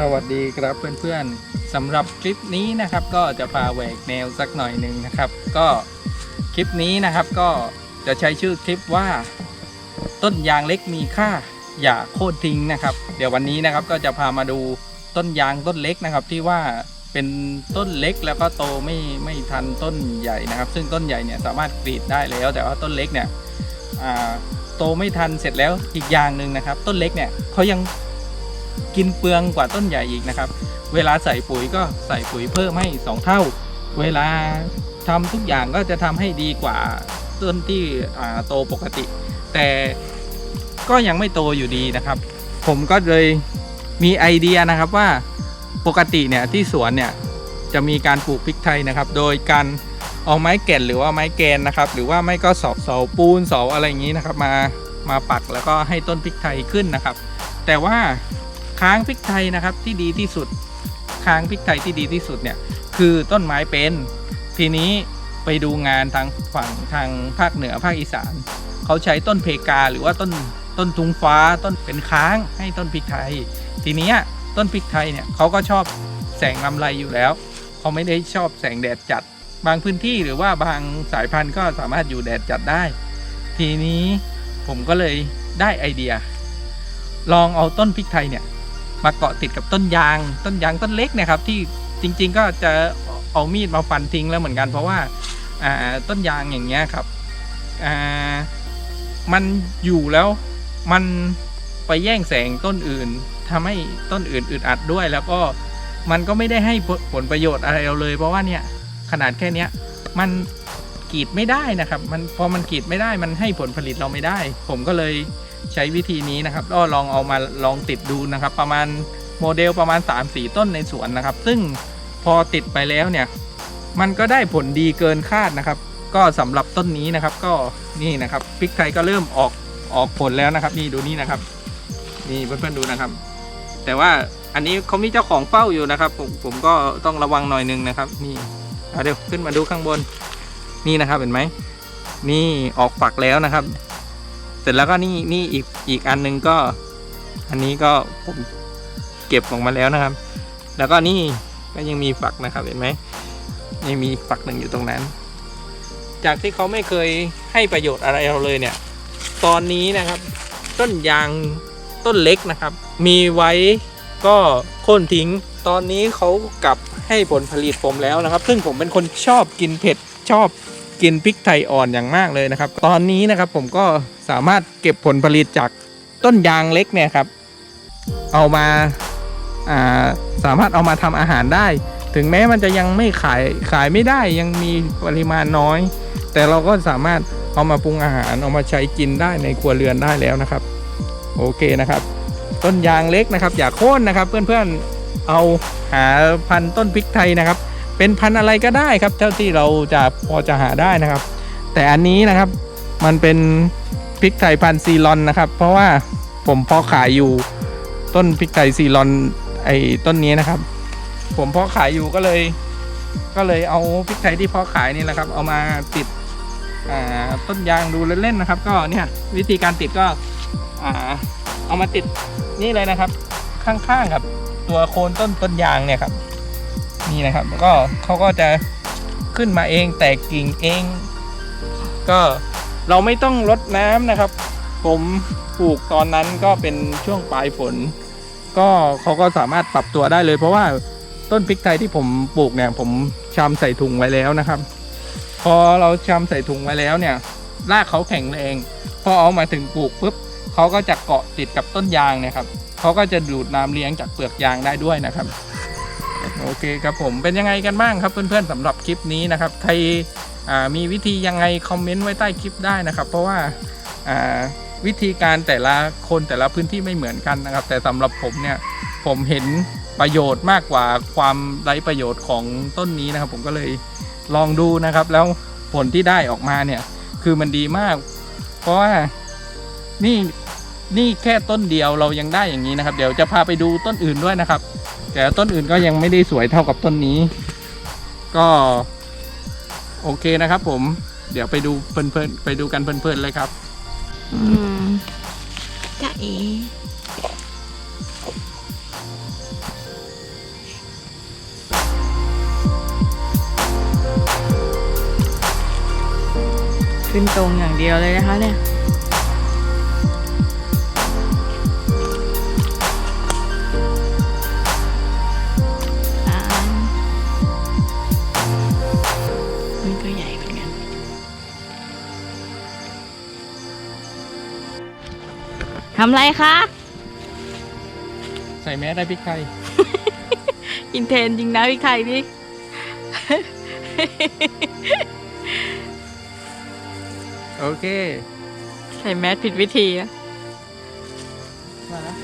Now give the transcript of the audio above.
สวัสดีครับเพื่อนๆสำหรับคลิปนี้นะครับ ก็จะพาแหวกแนวสักหน่อยหนึ่งนะครับ ก็คลิปนี้นะครับก็จะใช้ชื่อคลิปว่า ต้นยางเล็กมีค่าอย่าโค่นทิ้งนะครับ เดี๋ยววันนี้นะครับก็จะพามาดูต้นยางต้นเล็กนะครับ ที่ว่าเป็นต้นเล็กแล้วก็โตไม่ไม่ทันต้นใหญ่นะครับ ซึ่งต้นใหญ่เนี่ยสามารถกรีดได้แล้ว แต่ว่าต้นเล็กเนี่ยโตไม่ทันเสร็จแล้วอีกอย่างหนึ่งนะครับ ต้นเล็กเนี่ยเขายัง กินเปลืองกว่าต้นใหญ่อีกนะครับ เวลาใส่ปุ๋ยก็ใส่ปุ๋ยเพิ่มให้ 2 เท่า เวลาทำทุกอย่างก็จะทำให้ดีกว่าต้นที่โตปกติ แต่ก็ยังไม่โตอยู่ดีนะครับ ผมก็เลยมีไอเดียนะครับว่าปกติเนี่ยที่สวนเนี่ยจะมีการปลูกพริกไทยนะครับ โดยการเอาไม้แก่นหรือว่าไม้แกนนะครับ หรือว่าไม่ก็เสาเสาปูนเสาอะไรอย่างนี้นะครับ มามาปักแล้วก็ให้ต้นพริกไทยขึ้นนะครับ แต่ว่า ค้างพริกไทยนะครับที่ดีที่สุด ค้างพริกไทยที่ดีที่สุดเนี่ยคือต้นไม้เป็นทีนี้ไปดูงานทางฝั่งทางภาคเหนือภาคอีสาน เขาใช้ต้นเพกาหรือว่าต้นต้นทุงฟ้าต้นเป็นค้างให้ต้นพริกไทย ทีนี้ต้นพริกไทยเนี่ยเขาก็ชอบแสงลำไรอยู่แล้ว เขาไม่ได้ชอบแสงแดดจัด บางพื้นที่หรือว่าบางสายพันธุ์ก็สามารถอยู่แดดจัดได้ ทีนี้ผมก็เลยได้ไอเดีย ลองเอาต้นพริกไทยเนี่ย มาเกาะติดกับต้นยาง ต้นยางต้นเล็กนะครับที่จริง ๆ ก็จะเอามีดมาฟันทิ้งแล้วเหมือนกัน เพราะว่าต้นยางอย่างเงี้ยครับมันอยู่แล้วมันไปแย่งแสงต้นอื่นทำให้ต้นอื่นอึดอัดด้วย แล้วก็มันก็ไม่ได้ให้ผลประโยชน์อะไรเราเลย เพราะว่าเนี่ยขนาดแค่เนี้ยมันกีดไม่ได้นะครับ มันพอมันกีดไม่ได้มันให้ผลผลิตเราไม่ได้ ผมก็เลย ใช้วิธีนี้นะครับก็ลองเอามาลองติดดูนะครับ ประมาณโมเดลประมาณ 3-4 ต้นในสวนนะครับ ซึ่งพอติดไปแล้วเนี่ย มันก็ได้ผลดีเกินคาดนะครับ ก็สำหรับต้นนี้นะครับ ก็นี่นะครับพริกไทยก็เริ่มออกออกผลแล้วนะครับ นี่ดูนี่นะครับนี่เพื่อนๆดูนะครับ แต่ว่าอันนี้เขามีเจ้าของเฝ้าอยู่นะครับ ผมผมก็ต้องระวังหน่อยนึงนะครับ นี่เอาเดี๋ยวขึ้นมาดูข้างบน นี่นะครับเห็นไหมนี่ออกฝักแล้วนะครับ เสร็จแล้วก็นี่นี่อีกอีกอันหนึงก็ อันนี้ก็ผมเก็บออกมาแล้วนะครับ แล้วก็นี่ก็ยังมีฝักนะครับเห็นไหมยังมีฝักหนึ่งอยู่ตรงนั้น จากที่เขาไม่เคยให้ประโยชน์อะไรเราเลยเนี่ย ตอนนี้นะครับ ต้นยางต้นเล็กนะครับ มีไว้ก็โค่นทิ้ง ตอนนี้เขากลับให้ผลผลิตผมแล้วนะครับ ซึ่งผมเป็นคนชอบกินเผ็ดชอบ กินพริกไทยอ่อนอย่างมากเลยนะครับ ตอนนี้นะครับผมก็สามารถเก็บผลผลิตจากต้นยางเล็กเนี่ยครับ เอามาาสามารถเอามาทำอาหารได้ ถึงแม้มันจะยังไม่ขายขายไม่ได้ยังมีปริมาณน้อย แต่เราก็สามารถเอามาปรุงอาหารเอามาใช้กินได้ในครัวเรือนได้แล้วนะครับ โอเคนะครับ ต้นยางเล็กนะครับ อย่าโค่นนะครับ เพื่อนๆเอาหาพันธุ์ต้นพริกไทยนะครับ เป็นพันอะไรก็ได้ครับ เท่าที่เราจะพอจะหาได้นะครับ แต่อันนี้นะครับมันเป็นพริกไทยพันซีรอนนะครับ เพราะว่าผมพาะขายอยู่ต้นพริกไทยซีรอนไอ้ต้นนี้นะครับ ผมพาะขายอยู่ก็เลย ก็เลยเอาพริกไทยที่พาะขายนี่แหละครับ เอามาติดต้นยางดูเล่นๆนะครับ ก็เนี่ยวิธีการติดก็เอามาติดนี่เลยนะครับ ข้างๆครับ ตัวโคนต้นต้นยางเนี่ยครับ นี่นะครับแล้วก็เขาก็จะขึ้นมาเองแตกกิ่งเอง ก็เราไม่ต้องรดน้ำนะครับ ผมปลูกตอนนั้นก็เป็นช่วงปลายฝน ก็เขาก็สามารถปรับตัวได้เลย เพราะว่าต้นพริกไทยที่ผมปลูกเนี่ยผมชำใส่ถุงไว้แล้วนะครับ พอเราชำใส่ถุงไว้แล้วเนี่ยรากเขาแข็งแรงพอเอามาถึงปลูกปุ๊บเขาก็จะเกาะติดกับต้นยางเนี่ยครับเขาก็จะดูดน้ำเลี้ยงจากเปลือกยางได้ด้วยนะครับ โอเคครับผมเป็นยังไงกันบ้างครับเพื่อนๆสำหรับคลิปนี้นะครับใครมีวิธียังไงคอมเมนต์ไว้ใต้คลิปได้นะครับ เพราะว่าอ่าวิธีการแต่ละคนแต่ละพื้นที่ไม่เหมือนกันนะครับ แต่สำหรับผมเนี่ยผมเห็นประโยชน์มากกว่าความไร้ประโยชน์ของต้นนี้นะครับ ผมก็เลยลองดูนะครับ แล้วผลที่ได้ออกมาเนี่ยคือมันดีมาก เพราะว่านี่นี่แค่ต้นเดียวเรายังได้อย่างนี้นะครับ เดี๋ยวจะพาไปดูต้นอื่นด้วยนะครับ แต่ต้นอื่นก็ยังไม่ได้สวยเท่ากับต้นนี้ ก็ โอเคนะครับผม เดี๋ยวไปดูเพลินๆไปดูกันเพลินๆเลยครับ อืมจ้าเอขึ้นตรงอย่างเดียวเลยนะคะเนี่ย ทำไรคะ ใส่แมสได้พริกไทย อินเทรนจริงนะพี่ไข่พี่โอเค ใส่แมสผิดวิธีอะมาแล้ว